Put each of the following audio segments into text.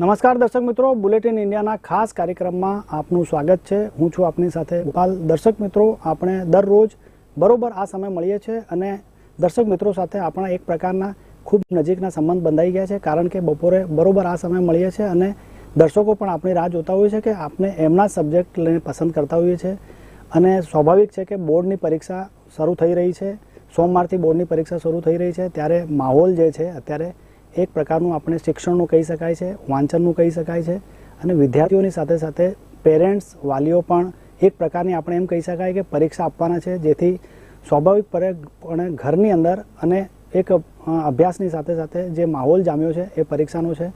નમસ્કાર દર્શક મિત્રો, બુલેટિન ઇન્ડિયાના ખાસ કાર્યક્રમમાં આપનું સ્વાગત છે. હું છું આપની સાથે ગોપાલ. દર્શક મિત્રો, આપણે દરરોજ બરોબર આ સમય મળીએ છીએ અને દર્શક મિત્રો સાથે આપણા એક પ્રકારના ખૂબ નજીકના સંબંધ બંધાઈ ગયા છે, કારણ કે બપોરે બરોબર આ સમય મળીએ છીએ અને દર્શકો પણ આપણી રાહ જોતા હોય છે કે આપણે એમના સબ્જેક્ટ લઈને પસંદ કરતા હોઈએ છીએ. અને સ્વાભાવિક છે કે બોર્ડની પરીક્ષા શરૂ થઈ રહી છે. સોમવારથી બોર્ડની પરીક્ષા શરૂ થઈ રહી છે. ત્યારે માહોલ જે છે, અત્યારે એક પ્રકારનું આપણે શિક્ષણનું કહી શકાય છે, વાંચનનું કહી શકાય છે અને વિદ્યાર્થીઓની સાથે સાથે પેરેન્ટ્સ, વાલીઓ પણ એક પ્રકારની આપણે એમ કહી શકાય કે પરીક્ષા આપવાના છે, જેથી સ્વાભાવિકપણે ઘરની અંદર અને એક અભ્યાસની સાથે સાથે જે માહોલ જામ્યો છે એ પરીક્ષાનો છે.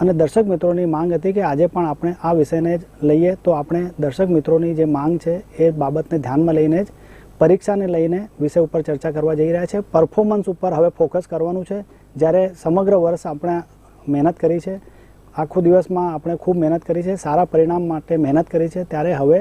અને દર્શક મિત્રોની માંગ હતી કે આજે પણ આપણે આ વિષયને જ લઈએ, તો આપણે દર્શક મિત્રોની જે માંગ છે એ બાબતને ધ્યાનમાં લઈને જ પરીક્ષાને લઈને વિષય ઉપર ચર્ચા કરવા જઈ રહ્યા છે. પરફોર્મન્સ ઉપર હવે ફોકસ કરવાનું છે. જ્યારે સમગ્ર વર્ષ આપણે મહેનત કરી છે, આખો દિવસમાં આપણે ખૂબ મહેનત કરી છે, સારા પરિણામ માટે મહેનત કરી છે, ત્યારે હવે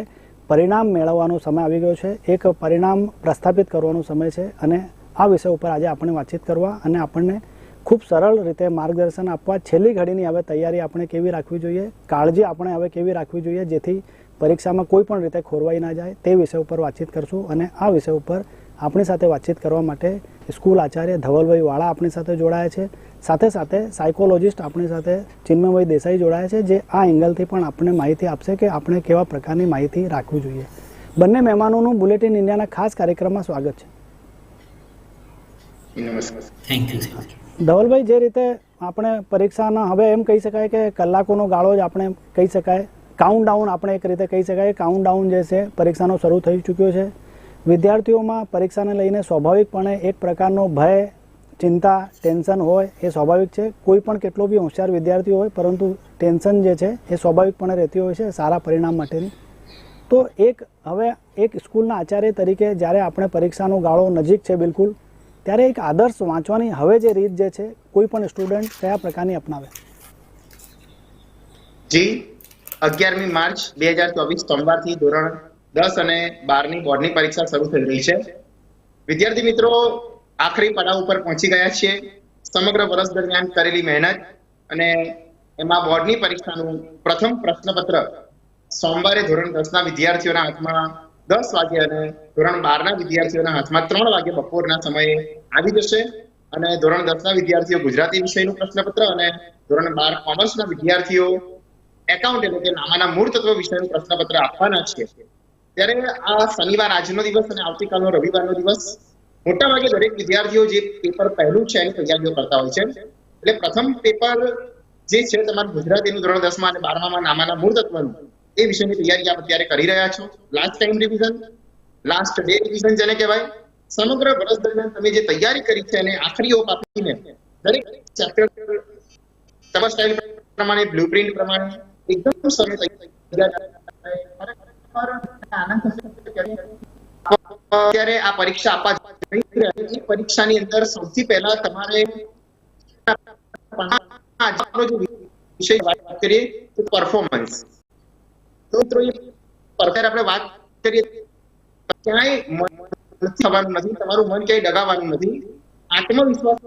પરિણામ મેળવવાનો સમય આવી ગયો છે. એક પરિણામ પ્રસ્થાપિત કરવાનો સમય છે અને આ વિષય ઉપર આજે આપણે વાતચીત કરવા અને આપણને ખૂબ સરળ રીતે માર્ગદર્શન આપવા છેલ્લી ઘડીની હવે તૈયારી આપણે કેવી રાખવી જોઈએ, કાળજી આપણે હવે કેવી રાખવી જોઈએ જેથી પરીક્ષામાં કોઈ પણ રીતે ખોરવાઈ ના જાય તે વિષય ઉપર વાતચીત કરશું અને આ વિષય ઉપર આપણી સાથે વાતચીત કરવા માટે સ્કૂલ આચાર્ય ધવલભાઈ વાળા આપણી સાથે જોડાયા છે. સાથે સાથે સાયકોલોજિસ્ટ આપણી સાથે ચિન્મયભાઈ દેસાઈ જોડાયા છે જે આ એંગલથી પણ આપણને માહિતી આપશે કે આપણે કેવા પ્રકારની માહિતી રાખવી જોઈએ. બંને મહેમાનોનું બુલેટિન ઇન્ડિયાના ખાસ કાર્યક્રમમાં સ્વાગત છે. થેન્ક યુ ધવલભાઈ જે રીતે આપણે પરીક્ષાના હવે એમ કહી શકાય કે કલાકોનો ગાળો જ આપણે કહી શકાય. કાઉન્ટ ડાઉન આપણે એક રીતે કહી શકાય. કાઉન્ટ ડાઉન જે છે પરીક્ષાનો શરૂ થઈ ચૂક્યો છે. વિદ્યાર્થીઓમાં પરીક્ષાને લઈને સ્વાભાવિકપણે એક પ્રકારનો ભય, ચિંતા, ટેન્શન હોય એ સ્વાભાવિક છે. કોઈ પણ કેટલો બી હોશિયાર વિદ્યાર્થી હોય, પરંતુ ટેન્શન જે છે એ સ્વાભાવિકપણે રહેતી હોય છે, સારા પરિણામ માટેની. તો એક, હવે એક સ્કૂલના આચાર્ય તરીકે જ્યારે આપણે પરીક્ષાનો ગાળો નજીક છે બિલકુલ, ત્યારે એક આદર્શ વાંચવાની હવે જે રીત જે છે, કોઈ પણ સ્ટુડન્ટ કયા પ્રકારની અપનાવે? જી, અગિયારમી માર્ચ બે હજાર ચોવીસ સોમવારથી ધોરણ દસ અને બારની બોર્ડની પરીક્ષા શરૂ થઈ રહી છે. વિદ્યાર્થી મિત્રો, આખરી પડાવ ઉપર પહોંચી ગયા છીએ. સમગ્ર વર્ષ દરમિયાન કરેલી મહેનત અને એમાં બોર્ડની પરીક્ષાનું પ્રથમ પ્રશ્નપત્ર સોમવારે ધોરણ દસના વિદ્યાર્થીઓના હાથમાં દસ વાગે અને ધોરણ બારના વિદ્યાર્થીઓના હાથમાં ત્રણ વાગે બપોરના સમયે આવી જશે. અને ધોરણ દસના વિદ્યાર્થીઓ ગુજરાતી વિષયનું પ્રશ્નપત્ર અને ધોરણ બાર કોમર્સના વિદ્યાર્થીઓ એકાઉન્ટ એટલે કે નામાના મૂળ તત્વ વિષયનું પ્રશ્નપત્ર આપવાના છે. ત્યારે આ શનિવાર, આજનો દિવસ અને આવતીકાલનો રવિવારનો દિવસ મોટા ભાગે દરેક વિદ્યાર્થીઓ જે પેપર પહેલું છે એની તૈયારીઓ કરતા હોય છે. એટલે પ્રથમ પેપર જે છે તમારું ગુજરાતીનું ધોરણ દસમાં અને બારમામાં નામાના મૂળ તત્વનું, એ વિષયની તૈયારી આપ અત્યારે કરી રહ્યા છો. Last time revision last day revision જેને કહેવાય. સમગ્ર વર્ષ દરમિયાન તમે જે તૈયારી કરી છે અને આખરી ઓપ આપીને દરેક ચેપ્ટર તમારા સ્ટાઇલ પ્રમાણે બ્લુપ્રિન્ટ પ્રમાણે, એકદમ સરળ અત્યારે આ પરીક્ષા આપવા. પરીક્ષાની અંદર સૌથી પહેલા તમારે ક્યાંય થવાનું નથી, તમારું મન ક્યાંય ડગાવવાનું નથી આત્મવિશ્વાસ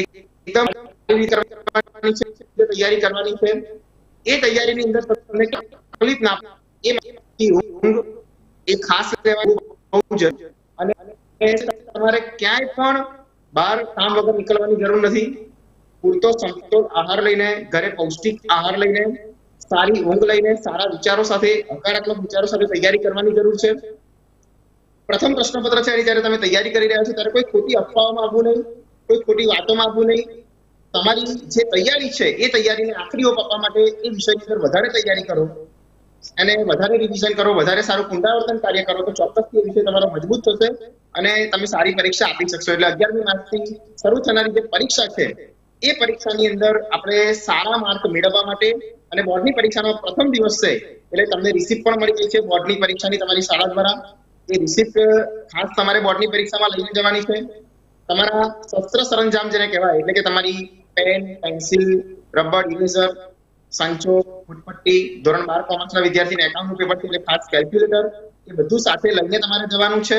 એકદમ તૈયારી કરવાની છે એ તૈયારીની અંદર તમને ના. એ માહિતી ઊંઘ એ ખાસ લેવાની બહુ જરૂરી. અને તમારે ક્યાંય પણ બહાર કામ વગર નીકળવાની જરૂર નથી. પૂરતો સમતોલ આહાર લઈને, ઘરે પૌષ્ટિક આહાર લઈને, સારી ઊંઘ લઈને, સારા વિચારો સાથે, હકારાત્મક વિચારો સાથે તૈયારી કરવાની જરૂર છે. પ્રથમ પ્રશ્નપત્ર છે જ્યારે તમે તૈયારી કરી રહ્યા છો, ત્યારે કોઈ ખોટી અફવાઓમાં આવવું નહીં, કોઈ ખોટી વાતોમાં આવવું નહીં. તમારી જે તૈયારી છે, એ તૈયારીને આખરી ઓપ આપવા માટે એ વિષયની અંદર વધારે તૈયારી કરો. અને વધારે રિવિઝન કરો, વધારે સારું પુનરાવર્તન કાર્ય કરો, તો ચોક્કસથી એ વિષય તમારો મજબૂત થશે અને તમે સારી પરીક્ષા આપી શકશો. એટલે અગિયારમી માર્ચથી શરૂ થનારી જે પરીક્ષા છે, એ પરીક્ષાની અંદર આપણે સારા માર્ક મેળવવા માટે અને બોર્ડની પરીક્ષાનો પ્રથમ દિવસ છે, એટલે તમને રિસિપ્ટ પણ મળી ગઈ છે. બોર્ડની પરીક્ષાની તમારી શાળા દ્વારા એ રિસિપ્ટ ખાસ તમારે બોર્ડની પરીક્ષામાં લઈને જવાની છે. તમારા શસ્ત્ર સરંજામ જેને કહેવાય, એટલે કે તમારી પેન, પેન્સિલ, રબર, ઇરેઝર સંચો, ફૂટપટ્ટી, ધોરણ બાર કોમર્સના વિદ્યાર્થીને એકાઉન્ટનું પેપર છે એટલે ખાસ કેલ્ક્યુલેટર એ બધું સાથે લઈને તમારે જવાનું છે.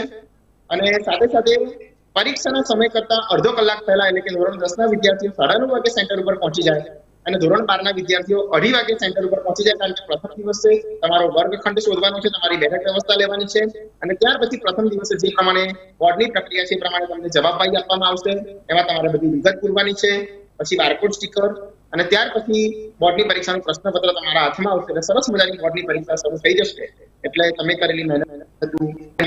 અને સાથે સાથે પરીક્ષાના સમય કરતા અડધો કલાક પહેલા એટલે કે ધોરણ દસ ના વિદ્યાર્થીઓ સાડા નવ વાગે સેન્ટર ઉપર પહોંચી જાય અને ધોરણ બાર ના વિદ્યાર્થીઓ અઢી વાગે સેન્ટર ઉપર પહોંચી જાય કારણ કે પ્રથમ દિવસે તમારો વર્ગખંડ શોધવાનો છે, તમારી બેઠક વ્યવસ્થા લેવાની છે અને ત્યાર પછી પ્રથમ દિવસે જે પ્રમાણે બોર્ડની પ્રક્રિયા છે એ પ્રમાણે તમને જવાબદારી આપવામાં આવશે. એમાં તમારે બધી વિગત પૂરવાની છે. પછી બારકોડ સ્ટીકર અને ત્યાર પછી બોર્ડની પરીક્ષાનું પ્રશ્નપત્ર તમારા હાથમાં આવશે એટલે સરસ મજાની બોર્ડની પરીક્ષા શરૂ થઈ જશે. એટલે તમે કરેલી મહેનત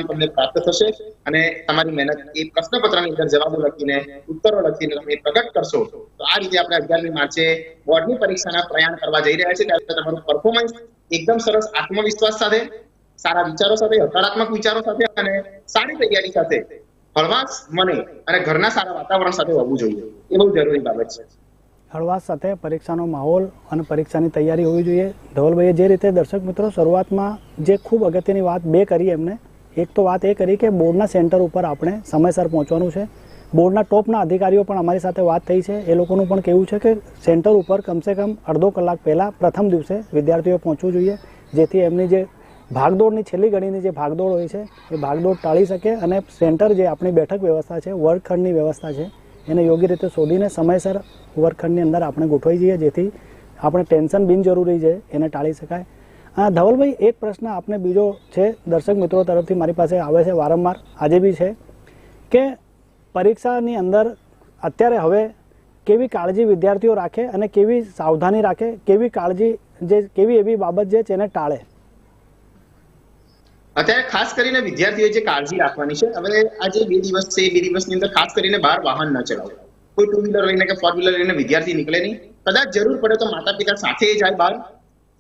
તમને પ્રાપ્ત થશે અને તમારી મહેનત એ પ્રશ્નપત્રની અંદર જવાબો લખીને, ઉત્તરો લખીને તમે પ્રગટ કરશો. તો આ રીતે આપણે અગિયારમી માર્ચે બોર્ડની પરીક્ષાના પ્રયાણ કરવા જઈ રહ્યા છે ત્યારે તમારું પરફોર્મન્સ એકદમ સરસ આત્મવિશ્વાસ સાથે, સારા વિચારો સાથે, હકારાત્મક વિચારો સાથે અને સારી તૈયારી સાથે હળવાશ મને અને ઘરના સારા વાતાવરણ સાથે હોવું જોઈએ. એ બહુ જરૂરી બાબત છે. હળવાશ સાથે પરીક્ષાનો માહોલ અને પરીક્ષાની તૈયારી હોવી જોઈએ. ધવલભાઈએ જે રીતે દર્શક મિત્રો શરૂઆતમાં જે ખૂબ અગત્યની વાત બે કરી એમને, એક તો વાત એ કરી કે બોર્ડના સેન્ટર ઉપર આપણે સમયસર પહોંચવાનું છે. બોર્ડના ટોપના અધિકારીઓ પણ અમારી સાથે વાત થઈ છે. એ લોકોનું પણ કહેવું છે કે સેન્ટર ઉપર કમસે કમ અડધો કલાક પહેલાં પ્રથમ દિવસે વિદ્યાર્થીઓ પહોંચવું જોઈએ, જેથી એમની જે ભાગદોડની છેલ્લી ઘડીની જે ભાગદોડ હોય છે, એ ભાગદોડ ટાળી શકે અને સેન્ટર જે આપણી બેઠક વ્યવસ્થા છે, વર્ગખંડની વ્યવસ્થા છે એને યોગ્ય રીતે શોધીને સમયસર વર્ગખંડની અંદર આપણે ગોઠવાઈ જઈએ, જેથી આપણે ટેન્શન બિનજરૂરી છે, એને ટાળી શકાય. ધવલભાઈ, એક પ્રશ્ન આપને બીજો છે, દર્શક મિત્રો તરફથી મારી પાસે આવે છે વારંવાર, આજે બી છે, કે પરીક્ષાની અંદર અત્યારે હવે કેવી કાળજી વિદ્યાર્થીઓ રાખે અને કેવી સાવધાની રાખે, કેવી કાળજી જે, કેવી એવી બાબત જે છે એને ટાળે? અત્યારે ખાસ કરીને વિદ્યાર્થીઓએ જે કાળજી રાખવાની છે, હવે આ જે બે દિવસ છે બે દિવસની અંદર ખાસ કરીને બહાર વાહન ન ચલાવો. કોઈ ટુ વ્હીલર લઈને કે ફોર વ્હીલર લઈને વિદ્યાર્થી નીકળે નહીં. કદાચ જરૂર પડે તો માતા પિતા સાથે જાય બહાર.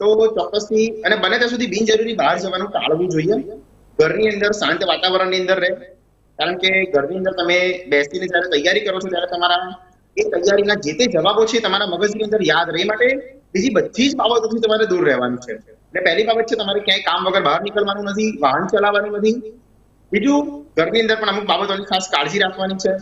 તો ચોક્કસથી, અને બને ત્યાં સુધી બિનજરૂરી બહાર જવાનું ટાળવું જોઈએ. ઘરની અંદર શાંત વાતાવરણની અંદર રહે. કારણ કે ઘરની અંદર તમે બેસીને જ્યારે તૈયારી કરો છો, ત્યારે તમારા એ તૈયારીના જે તે જવાબો છે તમારા મગજની અંદર યાદ રહે માટે બીજી બધી જ બાબતોથી તમારે દૂર રહેવાનું છે. એટલે પહેલી બાબત છે, તમારે ક્યાંય કામ વગર બહાર નીકળવાનું નથી, વાહન ચલાવવાનું નથી. બીજું, ઘરની અંદર પણ અમુક બાબતોની ખાસ કાળજી રાખવાની છે.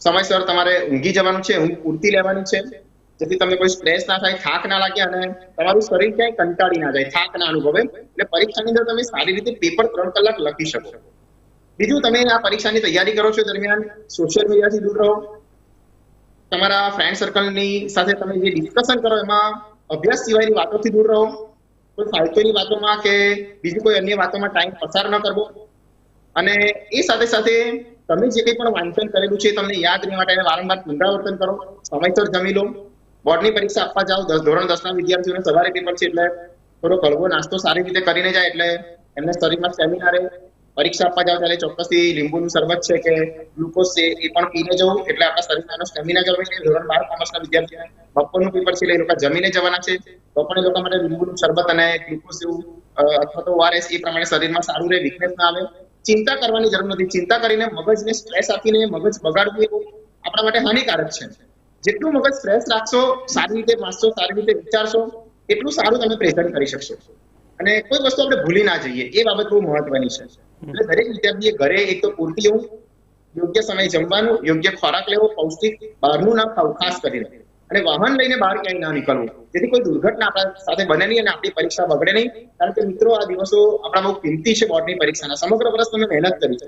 સમયસર તમારે ઊંઘી જવાનું છે, ઊંઘ પૂરતી લેવાની છે. જેથી તમને કોઈ સ્ટ્રેસ ના થાય, થાક ના લાગે અને તમારું શરીર ક્યાંય કંટાળી ના જાય, થાક ના અનુભવે. એટલે પરીક્ષાની અંદર તમે સારી રીતે પેપર ત્રણ કલાક લખી શકો. બીજું, તમે આ પરીક્ષાની તૈયારી કરો છો દરમિયાન સોશિયલ મીડિયાથી દૂર રહો. તમારા ફ્રેન્ડ સર્કલની સાથે તમે જે ડિસ્કશન કરો, એમાં અભ્યાસ સિવાયની વાતોથી દૂર રહો. કોઈ ફાલતુની વાતોમાં કે બીજી કોઈ અન્ય વાતોમાં ટાઈમ પસાર ન કરવો. અને એ સાથે સાથે તમે જે કંઈ પણ વાંચન કરેલું છે તમને યાદ રહેવા માટે વારંવાર પુનરાવર્તન કરો. સમયસર જમી લો. બોર્ડની પરીક્ષા આપવા જાઓ. દસ ધોરણ દસના વિદ્યાર્થીઓને સવારે પેપર છે એટલે થોડો કડવો નાસ્તો સારી રીતે કરીને જાય એટલે એમને શરીરમાં સ્ટેમિના રહે. પરીક્ષા આપવા જાવ ત્યારે ચોક્કસથી લીંબુનું શરબત છે કે ગ્લુકોઝ છે એ પણ પીને જવું એટલે આપણા શરીરનો સ્ટેમિના જળવાઈ રહે ધોરણ બાર કોમર્સના વિદ્યાર્થીઓ બપોરનું પેપર છે, એ લોકો જમીને જવાના છે. તો લોકો માટે લીંબુનું શરબત અને ગ્લુકોઝ જેવું અથવા તો ઓઆરએસ એ પ્રમાણે શરીરમાં સારું રહે વીકનેસ ના આવે. ચિંતા કરવાની જરૂર નથી. ચિંતા કરીને મગજને સ્ટ્રેસ આપીને મગજ બગાડવું એવું આપણા માટે હાનિકારક છે. જેટલું મગજ સ્ટ્રેસ રાખશો, સારી રીતે વાંચશો, સારી રીતે વિચારશો, એટલું સારું તમે પ્રેઝન્ટ કરી શકશો. અને કોઈ વસ્તુ આપણે ભૂલી ના જઈએ. એ બાબત બહુ મહત્વની છે. એટલે દરેક વિદ્યાર્થીએ ઘરે એક તો પૂરતી એવું યોગ્ય સમય જમવાનું, યોગ્ય ખોરાક લેવો, પૌષ્ટિક બહારનું ના ખાવું, ખાસ કરીને. અને વાહન લઈને બહાર ક્યાંય ના નીકળવું. જેથી કોઈ દુર્ઘટના આપણા સાથે બને નહીં અને આપણી પરીક્ષા બગડે નહીં. કારણ કે મિત્રો, આ દિવસો આપણા બહુ કિંમતી છે બોર્ડની પરીક્ષાના. સમગ્ર વર્ષ તમે મહેનત કરી છે.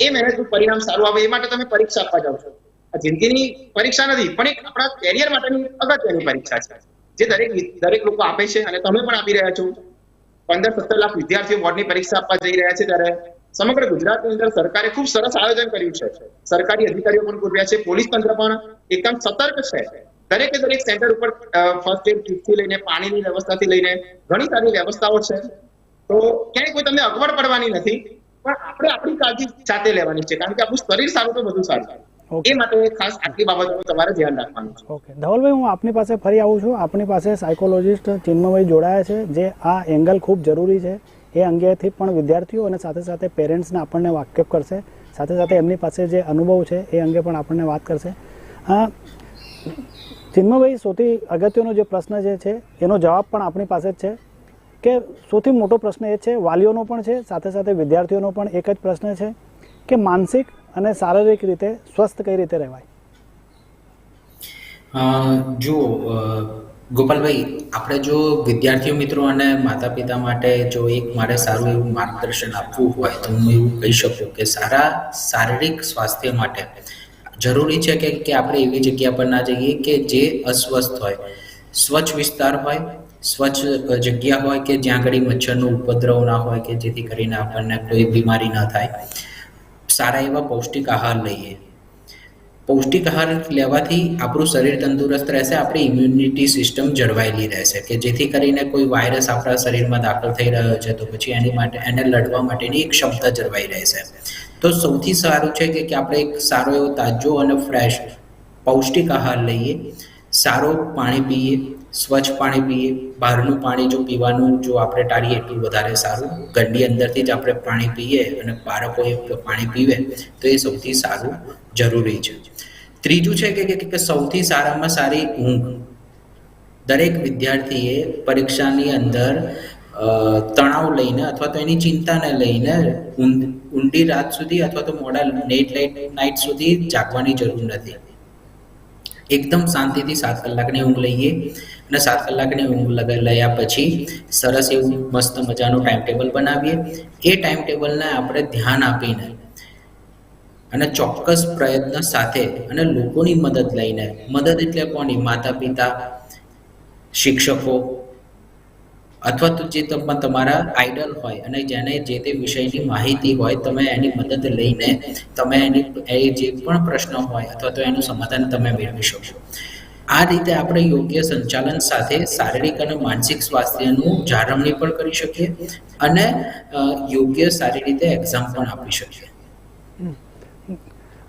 એ મહેનતનું પરિણામ સારું આવે એ માટે તમે પરીક્ષા આપવા જાઓ છો. આ જિંદગીની પરીક્ષા નથી, પણ એક આપણા કેરિયર માટેની અગત્યની પરીક્ષા છે. જે દરેક દરેક લોકો આપે છે અને તમે પણ આપી રહ્યા છો. પંદર સત્તર લાખ વિદ્યાર્થીઓ બોર્ડની પરીક્ષા આપવા જઈ રહ્યા છે ત્યારે સમગ્ર ગુજરાતની અંદર સરકારે ખૂબ સરસ આયોજન કર્યું છે. સરકારી અધિકારીઓ પણ પૂર્વ્યા છે પોલીસ તંત્ર પણ એકદમ સતર્ક છે. દરેકે દરેક સેન્ટર ઉપર ફર્સ્ટ એડ કિટથી લઈને પાણીની વ્યવસ્થાથી લઈને ઘણી સારી વ્યવસ્થાઓ છે. તો ક્યાંય કોઈ તમને અગવડ પડવાની નથી પણ આપણે આપણી કાળજી જાતે લેવાની છે કારણ કે આપણું શરીર સારું તો બધું સારું. એ માટે ખાસ આટલી બાબતોનું તમારે ધ્યાન રાખવાનું છે. ઓકે. ધવલભાઈ હું આપની પાસે ફરી આવું છું. આપની પાસે સાયકોલોજીસ્ટ ચિન્મભાઈ જોડાયા છે જે આ એંગલ ખૂબ જરૂરી છે. એ અંગેથી પણ વિદ્યાર્થીઓ અને સાથે સાથે પેરેન્ટ્સને આપણને વાકેફ કરશે. સાથે સાથે એમની પાસે જે અનુભવ છે, એ અંગે પણ આપણને વાત કરશે. ચિન્મભાઈ સૌથી અગત્યનો જે પ્રશ્ન જે છે, એનો જવાબ પણ આપણી પાસે જ છે. કે સૌથી મોટો પ્રશ્ન એ છે, વાલીઓનો પણ છે, સાથે સાથે વિદ્યાર્થીઓનો પણ એક જ પ્રશ્ન છે, કે માનસિક અને શારીરિક રીતે સ્વસ્થ કઈ રીતે રહેવાય? જુઓ ગોપાલભાઈ, આપણે જો વિદ્યાર્થીઓ મિત્રો અને માતા પિતા માટે જો એક મારે સારું એવું માર્ગદર્શન આપવું હોય તો હું એવું કહી શકું કે સારા શારીરિક સ્વાસ્થ્ય માટે જરૂરી છે કે કે આપણે એવી જગ્યા પર ના જઈએ કે જે અસ્વસ્થ હોય. સ્વચ્છ વિસ્તાર હોય, સ્વચ્છ જગ્યા હોય કે જ્યાં આગળ મચ્છરનો ઉપદ્રવ ના હોય કે જેથી કરીને આપણને કોઈ બીમારી ન થાય. સારા એવા પૌષ્ટિક આહાર લઈએ. પૌષ્ટિક આહાર લેવાથી આપણું શરીર તંદુરસ્ત રહેશે, આપણી ઇમ્યુનિટી સિસ્ટમ જળવાયેલી રહેશે કે જેથી કરીને કોઈ વાયરસ આપણા શરીરમાં દાખલ થઈ રહ્યો છે તો પછી એની માટે, એને લડવા માટેની એક ક્ષમતા જળવાઈ રહેશે. તો સૌથી સારું છે કે આપણે એક સારો એવો તાજો અને ફ્રેશ પૌષ્ટિક આહાર લઈએ, સારું પાણી પીએ, સ્વચ્છ પાણી પીએ, બહારનું પાણી જો પીવાનું જો આપણે ટાળીએ એટલું વધારે સારું. ઘરની અંદરથી જ આપણે પાણી પીએ અને બાળકોએ પાણી પીવે તો એ સૌથી સારું જરૂરી છે. ત્રીજું છે કે કે- સૌથી સારામાં સારી ઊંઘ. દરેક વિદ્યાર્થીએ પરીક્ષાની અંદર તણાવ લઈને અથવા તો એની ચિંતાને લઈને ઊંડી રાત સુધી અથવા તો મોડા લેટ લાઇટ નાઇટ સુધી જાગવાની જરૂર નથી. એકદમ શાંતિથી સાત કલાકની ઊંઘ લઈએ અને સાત કલાકની ઊંઘ લયા પછી સરસ એવું મસ્ત મજાનું ટાઈમ ટેબલ બનાવીએ. એ ટાઈમ ટેબલને આપણે ધ્યાન આપીને અને ચોક્કસ પ્રયત્ન સાથે અને લોકોની મદદ લઈને, મદદ એટલે કોની? માતા પિતા શિક્ષકો, અથવા તો જે તમને તમારા આઈડલ હોય અને જેને જે તે વિષયની માહિતી હોય, તમે એની મદદ લઈને, તમે એની, એ જે પણ પ્રશ્ન હોય અથવા તો એનું સમાધાન તમે મેળવી શકશો આ રીતે આપણે યોગ્ય સંચાલન સાથે શારીરિક અને માનસિક સ્વાસ્થ્યનું જાળવણી પણ કરી શકીએ અને યોગ્ય સારી રીતે એક્ઝામ પણ આપી શકીએ.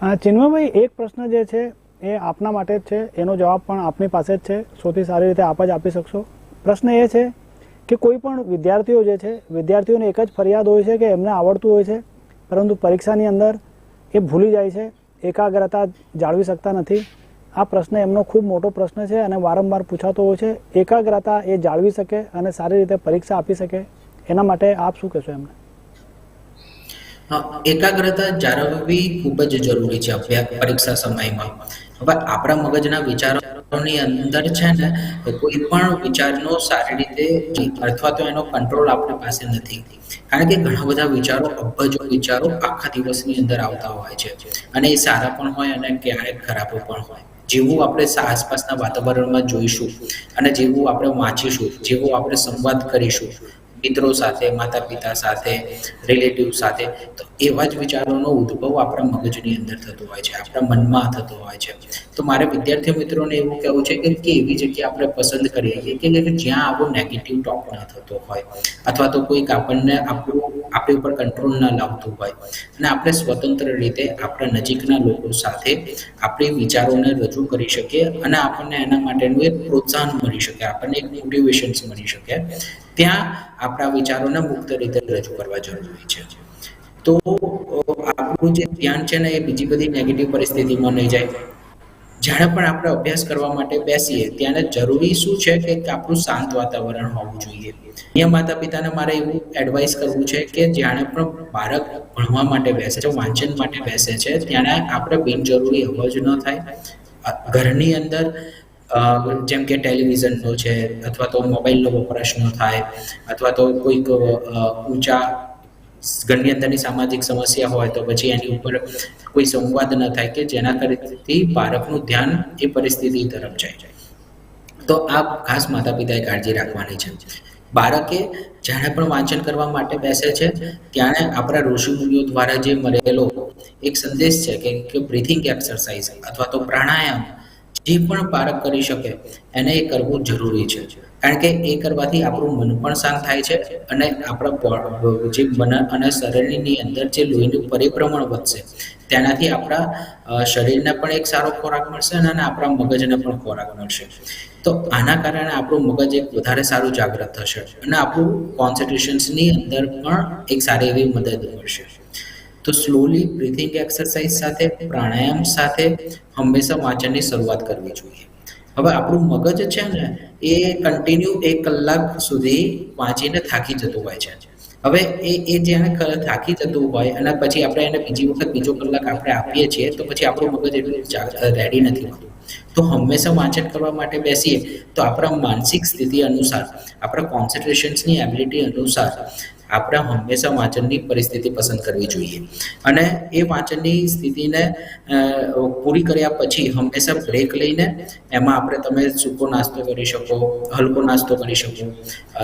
ચિન્મયભાઈ, એક પ્રશ્ન જે છે એ આપના માટે જ છે. એનો જવાબ પણ આપની પાસે જ છે. સૌથી સારી રીતે આપ જ આપી શકશો. પ્રશ્ન એ છે કે કોઈ પણ વિદ્યાર્થીઓ જે છે, વિદ્યાર્થીઓને એક જ ફરિયાદ હોય છે કે એમને આવડતું હોય છે, પરંતુ પરીક્ષાની અંદર એ ભૂલી જાય છે, એકાગ્રતા જાળવી શકતા નથી? આ પ્રશ્ન એમનો ખૂબ મોટો પ્રશ્ન છે અને વારંવાર પૂછાતો હોય છે. એકાગ્રતા એ જાળવી શકે અને સારી રીતે પરીક્ષા આપી શકે. એના માટે આપ શું કહેશો એમને? એકાગ્રતા જાળવવી ખૂબ જ જરૂરી છે પરીક્ષા સમયમાં. હવે આપણા મગજના વિચારોની અંદર છે ને કોઈ પણ વિચારનો સારી રીતે અથવા તો એનો કંટ્રોલ આપણી પાસે નથી. કારણ કે ઘણા બધા વિચારો, અબજો વિચારો આખા દિવસની અંદર આવતા હોય છે. અને એ સારા પણ હોય અને ક્યારેક ખરાબ પણ હોય. જેવું આપણે આસપાસના વાતાવરણમાં જોઈશું અને જેવું આપણે વાંચીશું, જેવું આપણે સંવાદ કરીશું મિત્રો સાથે માતા પિતા સાથે રિલેટિવ સાથે, તો એવા જ વિચારોનો ઉદ્ભવ આપણા મગજની અંદર થતો હોય છે, આપણા મનમાં થતો હોય છે. તો મારે વિદ્યાર્થી મિત્રોને એવું કહેવું છે કે એવી જગ્યા આપણે પસંદ કરીએ કે જ્યાં આવો નેગેટિવ ટોક ના થતો હોય. અથવા તો કોઈક આપણને આપણું આપણી ઉપર કંટ્રોલ ના લાવતું હોય. અને આપણે સ્વતંત્ર રીતે આપણા નજીકના લોકો સાથે આપણી વિચારોને રજૂ કરી શકીએ અને આપણને એના માટેનું એક પ્રોત્સાહન મળી શકે, આપણને એક મોટિવેશન્સ મળી શકે. ત્યાં આપણા વિચારોને મુક્ત રીતે રજૂ કરવા જરૂરી છે. તો આપણું જે ધ્યાન છે ને એ બીજી બધી નેગેટિવ પરિસ્થિતિમાં નહીં જાય. જ્યારે પણ આપણે અભ્યાસ કરવા માટે બેસીએ, ત્યારે જરૂરી શું છે કે આપણું શાંત વાતાવરણ હોવું જોઈએ. અહીંયા માતા પિતાને મારે એવું એડવાઇસ કરવું છે કે જ્યારે પણ બાળક ભણવા માટે બેસે છે, વાંચન માટે બેસે છે, ત્યારે આપણે બિનજરૂરી અવાજ ન થાય. ઘરની અંદર જેમ કે ટેલિવિઝનનો છે, અથવા તો મોબાઈલનો વપરાશ ન થાય, અથવા તો કોઈક ઊંચા ઘરની અંદરની સામાજિક સમસ્યા હોય તો પછી એની ઉપર કોઈ સંવાદ ન થાય કે જેના કરતી બાળકનું ધ્યાન એ પરિસ્થિતિ તરફ જાય તો આ ખાસ માતા પિતાએ કાળજી રાખવાની છે. બાળકે જ્યારે પણ વાંચન કરવા માટે બેસે છે, ત્યારે આપણા ઋષિમુનિઓ દ્વારા જે મળેલો એક સંદેશ છે કે કે બ્રીથિંગ એક્સરસાઇઝ અથવા તો પ્રાણાયામ જે પણ બાળક કરી શકે, એને એ કરવું જરૂરી છે. કારણ કે એ કરવાથી આપણું મન પણ શાંત થાય છે અને આપણા જે મન અને શરીરની અંદર જે લોહીનું પરિભ્રમણ વધશે, તેનાથી આપણા શરીરને પણ એક સારો ખોરાક મળશે અને આપણા મગજને પણ ખોરાક મળશે. તો આના કારણે આપણું મગજ એક વધારે સારું જાગૃત થશે અને આપણું કોન્સન્ટ્રેશન્સની અંદર પણ એક સારી એવી મદદ મળશે. તો સ્લોલી બ્રીથિંગ એક્સરસાઇઝ સાથે, પ્રાણાયામ સાથે હંમેશા વાંચનની શરૂઆત કરવી જોઈએ. હવે આપણું મગજ છે ને એ કન્ટિન્યુ એક કલાક સુધી વાંચીને થાકી જતું હોય છે. હવે એ એ જેને થાકી જતું હોય અને પછી આપણે એને બીજી વખત બીજો કલાક આપણે આપીએ છીએ, તો પછી આપણું મગજ એટલું રેડી નથી હોતું તો હંમેશા વાંચન કરવા માટે બેસીએ તો આપણા માનસિક સ્થિતિ અનુસાર, આપણા કોન્સન્ટ્રેશન્સની એબિલિટી અનુસાર આપણે હંમેશા વાંચનની પરિસ્થિતિ પસંદ કરવી જોઈએ. અને એ વાંચનની સ્થિતિને પૂરી કર્યા પછી હંમેશા બ્રેક લઈને એમાં આપણે તમે સૂકો નાસ્તો કરી શકો, હલકો નાસ્તો કરી શકો,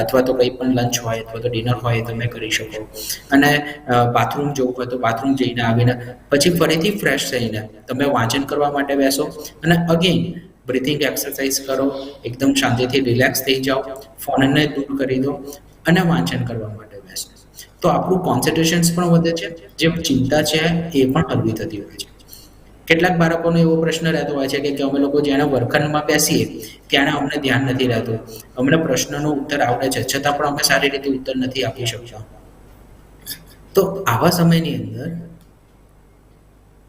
અથવા તો કંઈ પણ લંચ હોય અથવા તો ડિનર હોય તમે કરી શકો. અને બાથરૂમ જવું હોય તો બાથરૂમ જઈને આવીને પછી ફરીથી ફ્રેશ થઈને તમે વાંચન કરવા માટે બેસો. અને અગેન બ્રિથિંગ એક્સરસાઇઝ કરો, એકદમ શાંતિથી રિલેક્સ થઈ જાઓ, ફોનને દૂર કરી દો અને વાંચન કરવા માટે. તો આપણું કોન્સન્ટ્રેશન્સ પણ વધે છે. જે ચિંતા છે એ પણ હળવી થતી હોય છે. કેટલાક બાળકોનો એવો પ્રશ્ન રહેતો હોય છે કે અમે લોકો જ્યારે વર્ગખંડમાં બેસીએ ત્યારે અમને ધ્યાન નથી રહેતું. અમને પ્રશ્નનો ઉત્તર આવડે છે, છતાં પણ અમે સારી રીતે ઉત્તર નથી આપી શકતા. તો આવા સમયની અંદર,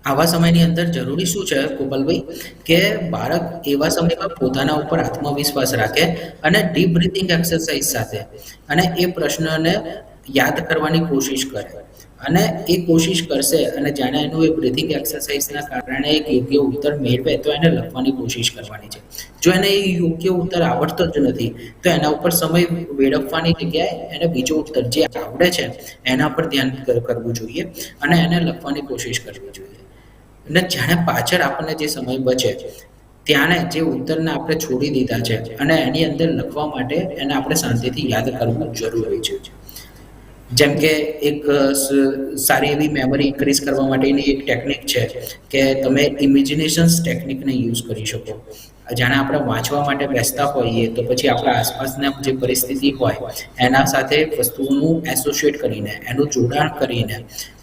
આવા સમયની અંદર જરૂરી શું છે ગોપાલભાઈ? કે બાળક એવા સમયમાં પોતાના ઉપર આત્મવિશ્વાસ રાખે અને ડીપ બ્રીથિંગ એક્સરસાઇઝ સાથે. અને એ પ્રશ્નને યાદ કરવાની કોશિશ કરે. અને એ કોશિશ કરશે અને જાણે એનું એ બ્રિથિંગ એક્સરસાઇઝના કારણે એક યોગ્ય ઉત્તર મેળવે તો એને લખવાની કોશિશ કરવાની છે. જો એને એ યોગ્ય ઉત્તર આવડતો જ નથી, તો એના ઉપર સમય વેડફવાની જગ્યાએ એને બીજો ઉત્તર જે આવડે છે, એના પર ધ્યાન કરવું જોઈએ અને એને લખવાની કોશિશ કરવી જોઈએ. અને જાણે પાછળ આપણને જે સમય બચે, ત્યાંને જે ઉત્તરને આપણે છોડી દીધા છે અને એની અંદર લખવા માટે એને આપણે શાંતિથી યાદ કરવું જરૂરી છે. જેમ કે એક સારી એવી મેમરી ઇન્ક્રીઝ કરવા માટેની એક ટેકનિક છે કે તમે ઇમેજિનેશન્સ ટેકનિકને યુઝ કરી શકો. જાણે આપણે વાંચવા માટે બેસતા હોઈએ તો પછી આપણા આસપાસના જે પરિસ્થિતિ હોય, એના સાથે વસ્તુઓનું એસોસિએટ કરીને, એનું જોડાણ કરીને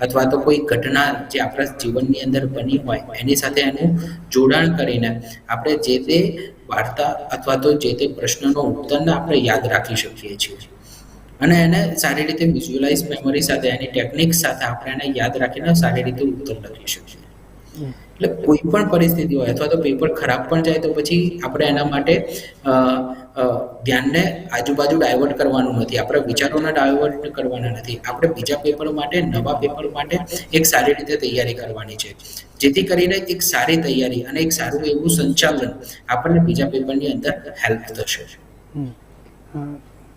અથવા તો કોઈ ઘટના જે આપણા જીવનની અંદર બની હોય, એની સાથે એનું જોડાણ કરીને આપણે જે તે વાર્તા અથવા તો જે તે પ્રશ્નનો ઉત્તરને આપણે યાદ રાખી શકીએ છીએ. અને એને સારી રીતે વિઝ્યુઅલાઇઝ મેમરી સાથે, એની ટેકનિક સાથે આપણે એને યાદ રાખીને સારી રીતે ઉત્તર લખી શકીએ. એટલે કોઈ પણ પરિસ્થિતિ હોય અથવા તો પેપર ખરાબ પણ જાય તો પછી આપણે એના માટે ધ્યાનને આજુબાજુ ડાયવર્ટ કરવાનું નથી. આપણે વિચારોને ડાયવર્ટ કરવાના નથી. આપણે બીજા પેપર માટે, નવા પેપર માટે એક સારી રીતે તૈયારી કરવાની છે. જેથી કરીને એક સારી તૈયારી અને એક સારું એવું સંચાલન આપણને બીજા પેપરની અંદર હેલ્પ થશે.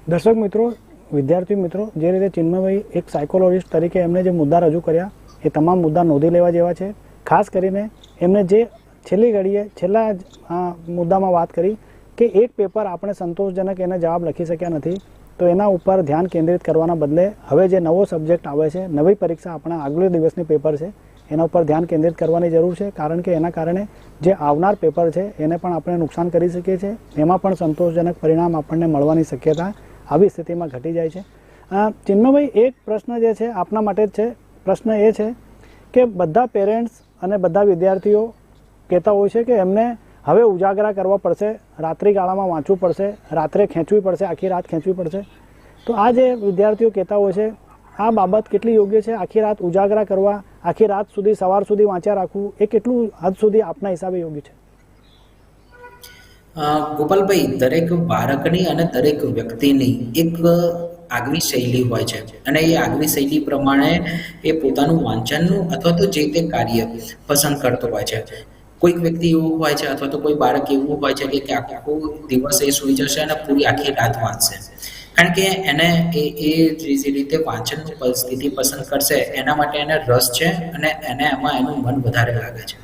દર્શક મિત્રો વિદ્યાર્થી મિત્રો જે રીતે ચિન્મયભાઈ એક સાયકોલોજિસ્ટ તરીકે એમને જે મુદ્દા રજૂ કર્યા એ તમામ મુદ્દા નોંધી લેવા જેવા છે. ખાસ કરીને એમને જે છેલ્લી ઘડીએ છેલ્લા જ, મુદ્દામાં વાત કરી કે એક પેપર આપણે સંતોષજનક એને જવાબ લખી શક્યા નથી તો એના ઉપર ધ્યાન કેન્દ્રિત કરવાના બદલે હવે જે નવો સબ્જેક્ટ આવે છે નવી પરીક્ષા આપણા આગલે દિવસની પેપર છે એના ઉપર ધ્યાન કેન્દ્રિત કરવાની જરૂર છે કારણ કે એના કારણે જે આવનાર પેપર છે એને પણ આપણે નુકસાન કરી શકીએ છીએ. એમાં પણ સંતોષજનક પરિણામ આપણને મળવાની શક્યતા આવી સ્થિતિમાં ઘટી જાય છે. ચિન્મભાઈ એક પ્રશ્ન જે છે, આપના માટે જ છે. પ્રશ્ન એ છે કે બધા પેરેન્ટ્સ અને બધા વિદ્યાર્થીઓ કહેતા હોય છે કે એમને હવે ઉજાગરા કરવા પડશે, રાત્રિ ગાળામાં વાંચવું પડશે, રાત્રે ખેંચવી પડશે, આખી રાત ખેંચવી પડશે. તો આ જે વિદ્યાર્થીઓ કહેતા હોય છે, આ બાબત કેટલી યોગ્ય છે? આખી રાત ઉજાગરા કરવા, આખી રાત સુધી, સવાર સુધી વાંચ્યા રાખવું, એ કેટલું હદ સુધી આપના હિસાબે યોગ્ય છે? ગોપાલભાઈ, દરેક બાળકની અને દરેક વ્યક્તિની એક આગવી શૈલી હોય છે. અને એ આગવી શૈલી પ્રમાણે એ પોતાનું વાંચનનું અથવા તો જે તે કાર્ય પસંદ કરતો હોય છે. કોઈક વ્યક્તિ એવું હોય છે અથવા તો કોઈ બાળક એવું હોય છે કે આખો દિવસ એ સૂઈ જશે અને પૂરી આખી રાત વાંચશે. કારણ કે એને એ એ જે રીતે વાંચનની પરિસ્થિતિ પસંદ કરશે, એના માટે એને રસ છે અને એને એમાં એનું મન વધારે લાગે છે.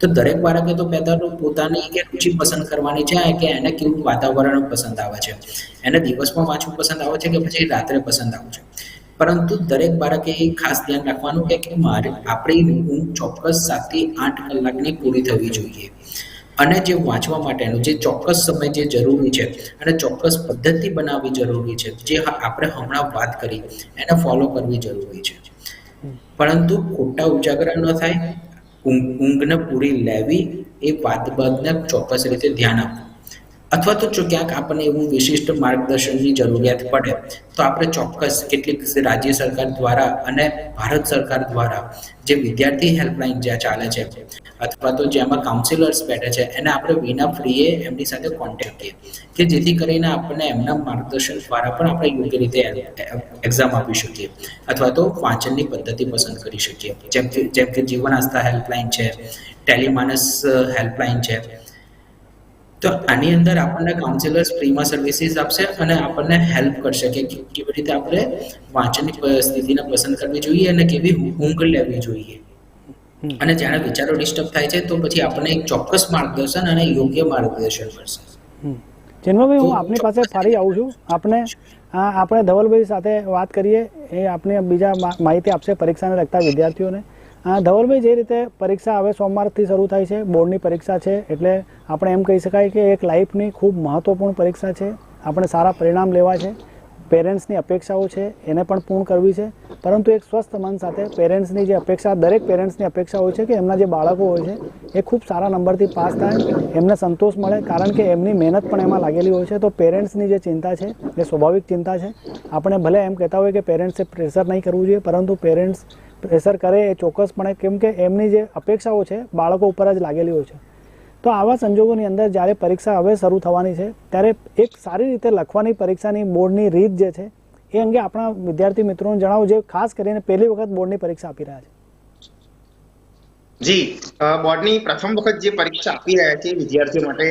તો દરેક બાળકે તો પહેલા પોતાની કે રુચિ પસંદ કરવાની છે કે એને કેવું વાતાવરણ પસંદ આવે છે. એને દિવસમાં વાંચવું પસંદ આવે છે કે પછી રાત્રે પસંદ આવે છે. પરંતુ દરેક બાળકે એ ખાસ ધ્યાન રાખવાનું કે મારે આપણી ઊંઘ ચોક્કસ સાતથી આઠ કલાકની પૂરી થવી જોઈએ. અને જે વાંચવા માટેનો જે ચોક્કસ સમય જે જરૂરી છે અને ચોક્કસ પદ્ધતિ બનાવવી જરૂરી છે જે આપણે હમણાં વાત કરી એને ફોલો કરવી જરૂરી છે. પરંતુ ખોટા ઉજાગરા ન થાય ઊંઘ ઊંઘને પૂરી લેવી એ વાત બાદને ચોક્કસ રીતે ધ્યાન આપવું. અથવા તો જો ક્યાંક આપણને એવું વિશિષ્ટ માર્ગદર્શનની જરૂરિયાત પડે, તો આપણે ચોક્કસ કેટલીક રાજ્ય સરકાર દ્વારા અને ભારત સરકાર દ્વારા જે વિદ્યાર્થી હેલ્પલાઇન જ્યાં ચાલે છે, અથવા તો જેમાં કાઉન્સિલર્સ બેઠે છે, એને આપણે વિના ફ્રીએ એમની સાથે કોન્ટેક્ટ કરીએ. કે જેથી કરીને આપણને એમના માર્ગદર્શન દ્વારા પણ આપણે યોગ્ય રીતે એક્ઝામ આપી શકીએ, અથવા તો વાંચનની પદ્ધતિ પસંદ કરી શકીએ. જેમ કે જેમ કે જીવન આસ્થા હેલ્પલાઇન છે, ટેલિમાનસ હેલ્પલાઇન છે તો આની અંદર આપણને કાઉન્સિલર્સ ફ્રીમાં સર્વિસીસ આપશે અને આપણને હેલ્પ કરશે કે કેવી રીતે આપણે વાંચનની સ્થિતિને પસંદ કરવી જોઈએ અને કેવી ઊંઘ લેવી જોઈએ. અને જ્યારે વિચારો ડિસ્ટર્બ થાય છે તો પછી આપણને એક ચોક્કસ માર્ગદર્શન અને યોગ્ય માર્ગદર્શન કરશે જન્મભાઈ હું આપની પાસે ફરી આવું છું. આપણે આ આપણે ધવલભાઈ સાથે વાત કરીએ. એ આપને બીજા માહિતી આપશે પરીક્ષાને લગતા વિદ્યાર્થીઓને. ધવલભાઈ, જે રીતે પરીક્ષા હવે સોમવારથી શરૂ થાય છે, બોર્ડની પરીક્ષા છે, એટલે આપણે એમ કહી શકાય કે એક લાઈફની ખૂબ મહત્ત્વપૂર્ણ પરીક્ષા છે. આપણે સારા પરિણામ લેવા છે, પેરેન્ટ્સની અપેક્ષાઓ છે, એને પણ પૂર્ણ કરવી છે. પરંતુ એક સ્વસ્થ મન સાથે પેરેન્ટ્સની જે અપેક્ષા, દરેક પેરેન્ટ્સની અપેક્ષા હોય છે કે એમના જે બાળકો હોય છે, એ ખૂબ સારા નંબરથી પાસ થાય, એમને સંતોષ મળે. કારણ કે એમની મહેનત પણ એમાં લાગેલી હોય છે. તો પેરેન્ટ્સની જે ચિંતા છે, એ સ્વાભાવિક ચિંતા છે. આપણે ભલે એમ કહેતા હોય કે પેરેન્ટ્સે પ્રેશર નહીં કરવું જોઈએ, પરંતુ પેરેન્ટ્સ પ્રેશર કરે એ ચોક્કસપણે, કેમ એમની જે અપેક્ષાઓ છે, બાળકો ઉપર જ લાગેલી હોય છે. તો આવા સંજોગોની અંદર જ્યારે પરીક્ષા હવે શરૂ થવાની છે, ત્યારે એક સારી રીતે લખવાની પરીક્ષાની બોર્ડની રીત જે છે, એ અંગે આપણા વિદ્યાર્થી મિત્રોને જણાવો, જે ખાસ કરીને પહેલી વખત બોર્ડની પરીક્ષા આપી રહ્યા છે. જી બોર્ડની પ્રથમ વખત જે પરીક્ષા આપી રહ્યા છે વિદ્યાર્થીઓ માટે,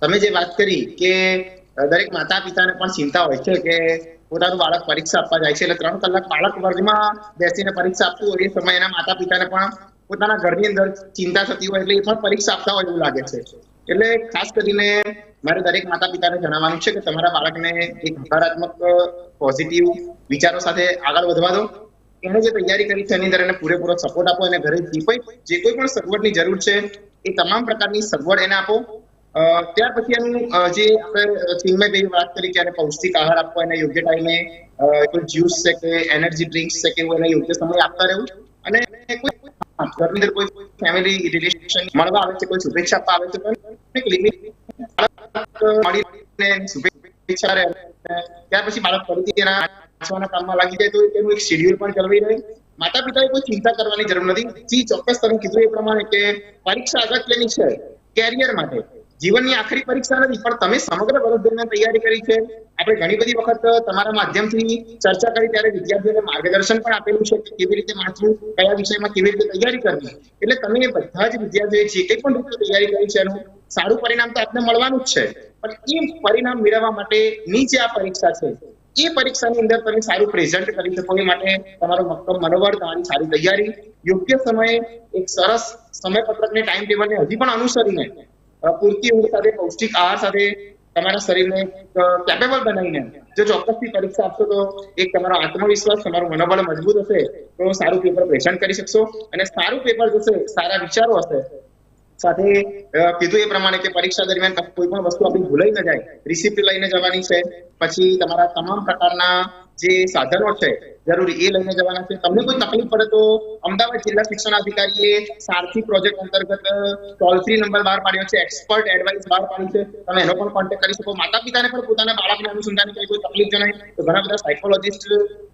તમે જે વાત કરી કે દરેક માતા પિતાને પણ ચિંતા હોય છે કે પોતાનું બાળક પરીક્ષા આપવા જાય છે. એટલે ત્રણ કલાક બાળક વર્ગમાં બેસીને પરીક્ષા આપતું હોય એ સમય એના માતા પિતાને પણ પોતાના ઘરની અંદર ચિંતા થતી હોય એટલે એ પણ પરીક્ષા આપતા હોય એવું લાગે છે. એટલે ખાસ કરીને મારે દરેક માતા પિતાને જણાવવાનું છે કે તમારા બાળકને એક હકારાત્મક પોઝિટિવ વિચારો સાથે આગળ વધવા દો. એને જે તૈયારી કરી છે એની અંદર એને પૂરેપૂરો સપોર્ટ આપો અને ઘરે જે જે કોઈ પણ સગવડની જરૂર છે એ તમામ પ્રકારની સગવડ એને આપો. ત્યાર પછી એનું જે આપણે ચિન્મયભાઈ વાત કરી કે પૌષ્ટિક આહાર આપવો એને યોગ્ય ટાઈમે કોઈ જ્યુસ છે કે એનર્જી ડ્રિંક્સ છે કે એવું એને યોગ્ય સમય આપતા રહેવું. અને કોઈ ઘરની અંદર કોઈ ફેમિલી રિલેશન મળવા આવે છે, કોઈ શુભેચ્છા આપવા આવે છે પણ એક લિમિટ મળીને શુભેચ્છા રહે. ત્યાર પછી બાળક ફરીથી એના વાંચવાના કામમાં લાગી જાય, તો એનું એક શેડ્યુલ પણ ચલાવી રહે. માતા પિતાએ કોઈ ચિંતા કરવાની જરૂર નથી. જી ચોક્કસ તમે કીધું એ પ્રમાણે કે પરીક્ષા અગત્યની છે કેરિયર માટે. જીવનની આખરી પરીક્ષા નથી, પણ તમે સમગ્ર વર્ષ દરમિયાન તૈયારી કરી છે. આપણે ઘણી બધી વખત તમારા માધ્યમથી ચર્ચા કરી, ત્યારે વિદ્યાર્થીઓને માર્ગદર્શન પણ આપેલું છે કે કેવી રીતે વાંચવું કયા વિષયમાં કેવી રીતે તૈયારી કરવી. એટલે તમે બધા જ વિદ્યાર્થીઓએ જે કંઈ પણ રીતે તૈયારી કરી છે, એનું સારું પરિણામ તો આપને મળવાનું જ છે. પણ એ પરિણામ મેળવવા માટે નીચે આ પરીક્ષા છે, એ પરીક્ષાની અંદર તમે સારું પ્રેઝન્ટ કરી શકો, એ માટે તમારું મક્કમ મનોબળ, તમારી સારી તૈયારી યોગ્ય સમયે એક સરસ સમયપત્રકને ટાઈમ ટેબલને હજી પણ અનુસરીને પૂરતી ઊંઘ સાથે, પૌષ્ટિક આહાર સાથે તમારા શરીરને કેપેબલ બનાવીને જો ચોક્કસથી પરીક્ષા આપશો તો એક તમારો આત્મવિશ્વાસ, તમારું મનોબળ મજબૂત હશે, તો સારું પેપર પ્રેઝન્ટ કરી શકશો. અને સારું પેપર જશે સારા વિચારો હશે, સાથે કીધું એ પ્રમાણે કે પરીક્ષા દરમિયાન કોઈ પણ વસ્તુ આપણી ભૂલાઈ ન જાય રિસિપ્ટ લઈને જવાની છે, પછી તમારા તમામ પ્રકારના જે સાધનો છે જરૂરી એ લઈને જવાના છે. તમને કોઈ તકલીફ પડે તો અમદાવાદ જિલ્લા શિક્ષણ અધિકારીએ સારથી પ્રોજેક્ટ અંતર્ગત ટોલ ફ્રી નંબર બહાર પાડ્યો છે. એક્સપર્ટ એડવાઇસ બહાર પાડી છે. તમે એનો પણ કોન્ટેક્ટ કરી શકો. માતા પિતાને પણ પોતાના બાળકને અનુસંધાન કોઈ તકલીફ જણાય તો ઘણા બધા સાયકોલોજીસ્ટ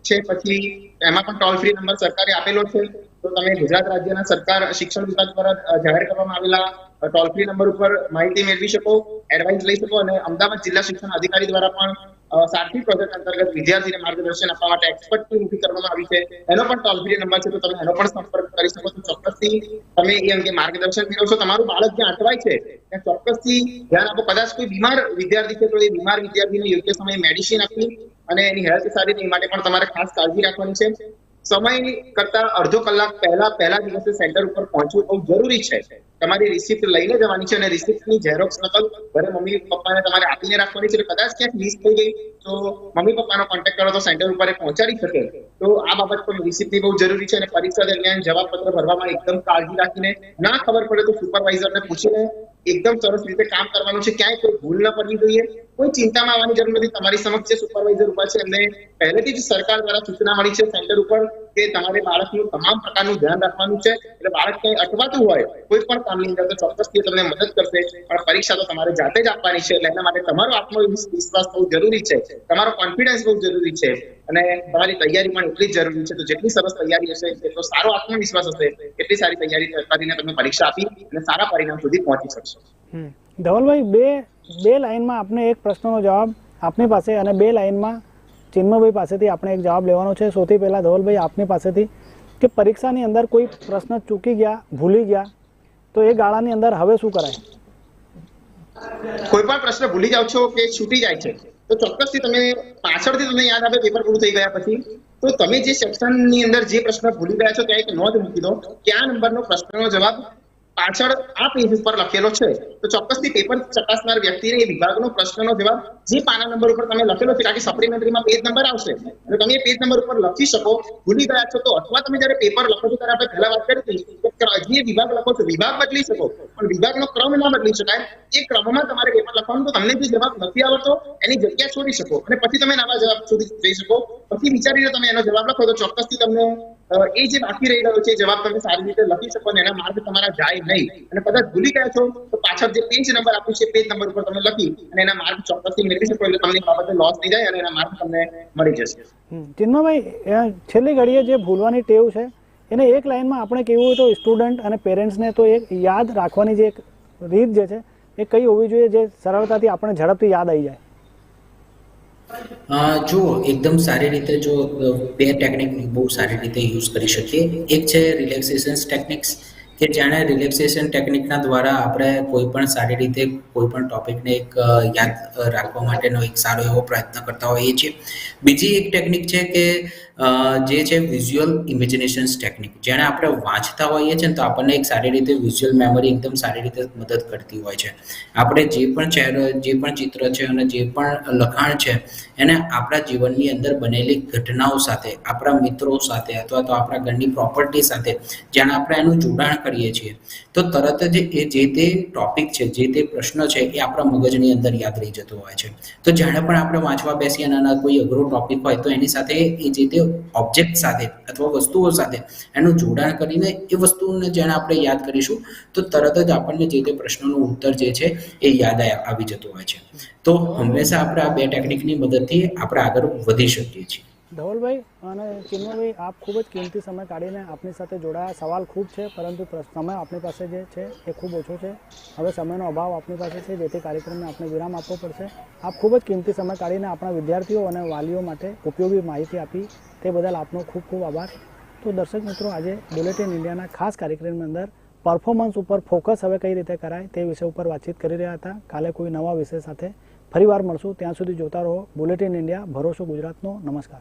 છે પછી એમાં પણ ટોલ ફ્રી નંબર સરકારે આપેલો છે. તો તમે ગુજરાત રાજ્યના સરકાર શિક્ષણ વિભાગ દ્વારા જાહેર કરવામાં આવેલા ટોલ ફ્રી નંબર ઉપર માહિતી મેળવી શકો એડવાઇસ લઈ શકો અને અમદાવાદ જિલ્લા શિક્ષણ અધિકારી દ્વારા પણ સારથી પ્રોજેક્ટ અંતર્ગત વિદ્યાર્થીને માર્ગદર્શન આપવા માટે એક્સપર્ટ ટીમ ઊભી કરવામાં આવી છે. એનો પણ ટોલ ફ્રી નંબર છે, તો તમે એનો પણ સંપર્ક કરી શકો છો. ચોક્કસથી તમે એ અંગે માર્ગદર્શન મેળવશો. તમારું બાળક જ્યાં અટવાય છે ત્યાં ચોક્કસથી ધ્યાન આપો. કદાચ કોઈ બીમાર વિદ્યાર્થી છે, તો એ બીમાર વિદ્યાર્થીને યોગ્ય સમયે મેડિસિન આપવી અને એની હેલ્થ સારી રહે માટે પણ તમારે ખાસ કાળજી રાખવાની છે. સમય કરતા અડધો કલાક પહેલા પહેલા દિવસે સેન્ટર ઉપર પહોંચવું બહુ જરૂરી છે. તમારી રિસિપ્ટ લઈને જવાની છે અને રિસિપ્ટની ઝેરોક્સ નકલ ઘરે મમ્મી પપ્પાને તમારે આપીને રાખવાની છે. એટલે કદાચ ક્યાંક મિસ થઈ ગઈ, તો મમ્મી પપ્પાનો કોન્ટેક્ટ કરો, તો સેન્ટર ઉપર પહોંચાડી શકે. તો આ બાબત પણ રિસિપ્ટની બહુ જરૂરી છે અને પરીક્ષા દરમિયાન જવાબપત્ર ભરવામાં એકદમ કાળજી રાખીને, ના ખબર પડે તો સુપરવાઇઝરને પૂછીને એકદમ સરસ રીતે કામ કરવાનું છે. ક્યાંય કોઈ ભૂલ ન પડવી જોઈએ. કોઈ ચિંતામાં આવવાની જરૂર નથી. તમારી સમક્ષ જે સુપરવાઇઝર ઊભા છે, એમને પહેલેથી જ સરકાર દ્વારા સૂચના મળી છે સેન્ટર ઉપર. કે તમારે બાળકનું તમામ પ્રકારનું ધ્યાન રાખવાનું છે. એટલે બાળક કંઈ અટવાતું હોય, કોઈ પણ કામની અંદર તો ચોક્કસથી તમને મદદ કરશે. પણ પરીક્ષા તો તમારે જાતે જ આપવાની છે, એટલે એના માટે તમારો આત્મવિશ્વાસ બહુ જરૂરી છે. તમારો કોન્ફિડન્સ બહુ જરૂરી છે. અને તમારી તૈયારી પણ એટલી જ જરૂરી છે. તો જેટલી સરસ તૈયારી હશે, એટલો સારો આત્મવિશ્વાસ હશે, એટલી સારી તૈયારી કરીને તમે પરીક્ષા આપી અને સારા પરિણામ સુધી પહોંચી શકશો. ધવલભાઈ, બે બે લાઈનમાં આપને એક પ્રશ્નનો જવાબ આપની પાસે અને બે લાઈનમાં ચિન્મયભાઈ પાસેથી આપણે એક જવાબ લેવાનો છે. સૌથી પહેલાં ધવલભાઈ, આપની પાસેથી કે પરીક્ષાની અંદર કોઈ પ્રશ્ન ચૂકી ગયા, ભૂલી ગયા, તો એ ગાળાની અંદર હવે શું કરાય? કોઈ પણ પ્રશ્ન ભૂલી જાવ છો કે છૂટી જાય છે, તો ચોક્કસથી તમે પાછળથી તમને યાદ આવે પેપર પૂરું થઈ ગયા પછી. તો તમે જે સેક્શનની અંદર જે પ્રશ્ન ભૂલી ગયા છો, ત્યાં એક નોંધ મૂકી દો કે આ નંબરનો પ્રશ્નનો જવાબ પાછળ આ પેજ ઉપર લખેલો છે. તો ચોક્કસથી પેપર ચકાસનાર વ્યક્તિને એ વિભાગનો પ્રશ્નનો જવાબ જે પાના નંબર ઉપર તમે લખેલો છે કારણ કે સપ્લિમેન્ટરીમાં પેજ નંબર આવશે. અને તમે એ પેજ નંબર ઉપર લખી શકો, ભૂલી ગયા છો તો અથવા તમે જ્યારે પેપર લખો છો ત્યારે આપણે પહેલા વાત કરી હતી જે વિભાગ લખો છો, વિભાગ બદલી શકો, પણ વિભાગનો ક્રમ ના બદલી શકાય. એ ક્રમમાં તમારે પેપર લખવાનું તો તમને જે જવાબ નથી આવડતો એની જગ્યા છોડી શકો. અને પછી તમે નવા જવાબ સુધી જઈ શકો. પછી વિચારીને તમે એનો જવાબ લખો તો ચોક્કસથી તમને એ જે બાકી રહી ગયો છે, જવાબ તમે સારી રીતે લખી શકો એના માર્ક તમારા જાય નહીં. અને કદાચ ભૂલી ગયા છો, તો પાછળ જે પેજ નંબર આપ્યું છે પેજ નંબર ઉપર તમે લખી અને એના માર્ક ચોક્કસથી મેળવી શકો એટલે તમને બાબતે લોસ નહીં જાય અને એના માર્ક તમને મળી જશે. ચિન્માભાઈ છેલ્લી ઘડીએ જે ભૂલવાની ટેવ છે, એને એક લાઈનમાં આપણે કેવું હોય તો સ્ટુડન્ટ અને પેરેન્ટ્સને તો એક યાદ રાખવાની જે એક રીત જે છે, એ કઈ હોવી જોઈએ જે સરળતાથી આપણે ઝડપથી યાદ આવી જાય? જુઓ, એકદમ સારી રીતે જો બે ટેકનિક બહુ સારી રીતે યુઝ કરી શકીએ. એક છે રિલેક્સેશન ટેકનિક્સ કે જાણે રિલેક્સેશન ટેકનિકના દ્વારા આપણે કોઈ પણ સારી રીતે કોઈ પણ ટોપિકને એક યાદ રાખવા માટેનો એક સારો એવો પ્રયત્ન કરતા હોઈએ છીએ. બીજી એક ટેકનિક છે કે જે છે વિઝ્યુઅલ ઇમેજિનેશન્સ ટેકનિક જેને આપણે વાંચતા હોઈએ છીએ ને તો આપણને એક સારી રીતે વિઝ્યુઅલ મેમરી એકદમ સારી રીતે મદદ કરતી હોય છે. આપણે જે પણ ચહેરો, જે પણ ચિત્ર છે અને જે પણ લખાણ છે, એને આપણા જીવનની અંદર બનેલી ઘટનાઓ સાથે, આપણા મિત્રો સાથે અથવા તો આપણા ઘરની પ્રોપર્ટી સાથે, જેને આપણે એનું જોડાણ કરીએ છીએ, તો તરત જ એ જે તે ટોપિક છે, જે તે પ્રશ્ન છે એ આપણા મગજની અંદર યાદ રહી જતો હોય છે. તો જ્યારે પણ આપણે વાંચવા બેસીએ અને કોઈ અઘરો ટોપિક હોય તો એની સાથે એ જે તે ઓબ્જેક્ટ સાથે અથવા વસ્તુઓ સાથે એનું જોડાણ કરીને એ વસ્તુને જેને આપણે યાદ કરીશું, તો તરત જ આપણને જે તે પ્રશ્નનો ઉત્તર જે છે એ યાદ આવી જતો હોય છે. તો હંમેશા આપણે આ બે ટેકનિકની મદદથી આપણે આગળ વધી શકીએ છીએ. ધવલભાઈ અને ચિન્મયભાઈ આપ ખૂબ જ કિંમતી સમય કાઢીને આપની સાથે જોડાયા. સવાલ ખૂબ છે, પરંતુ પ્ર- સમય આપની પાસે જે છે એ ખૂબ ઓછો છે. હવે સમયનો અભાવ આપની પાસે છે, જેથી કાર્યક્રમને આપણે વિરામ આપવો પડશે. આપ ખૂબ જ કિંમતી સમય કાઢીને આપણા વિદ્યાર્થીઓ અને વાલીઓ માટે ઉપયોગી માહિતી આપી. તે બદલ આપનો ખૂબ ખૂબ આભાર. તો દર્શક મિત્રો, આજે બુલેટિન ઇન્ડિયાના ખાસ કાર્યક્રમની અંદર પરફોર્મન્સ ઉપર ફોકસ હવે કઈ રીતે કરાય તે વિષય ઉપર વાતચીત કરી રહ્યા હતા. કાલે કોઈ નવા વિષય સાથે ફરીવાર મળશું. ત્યાં સુધી જોતા રહો બુલેટિન ઇન્ડિયા ભરોસો ગુજરાતનો. નમસ્કાર.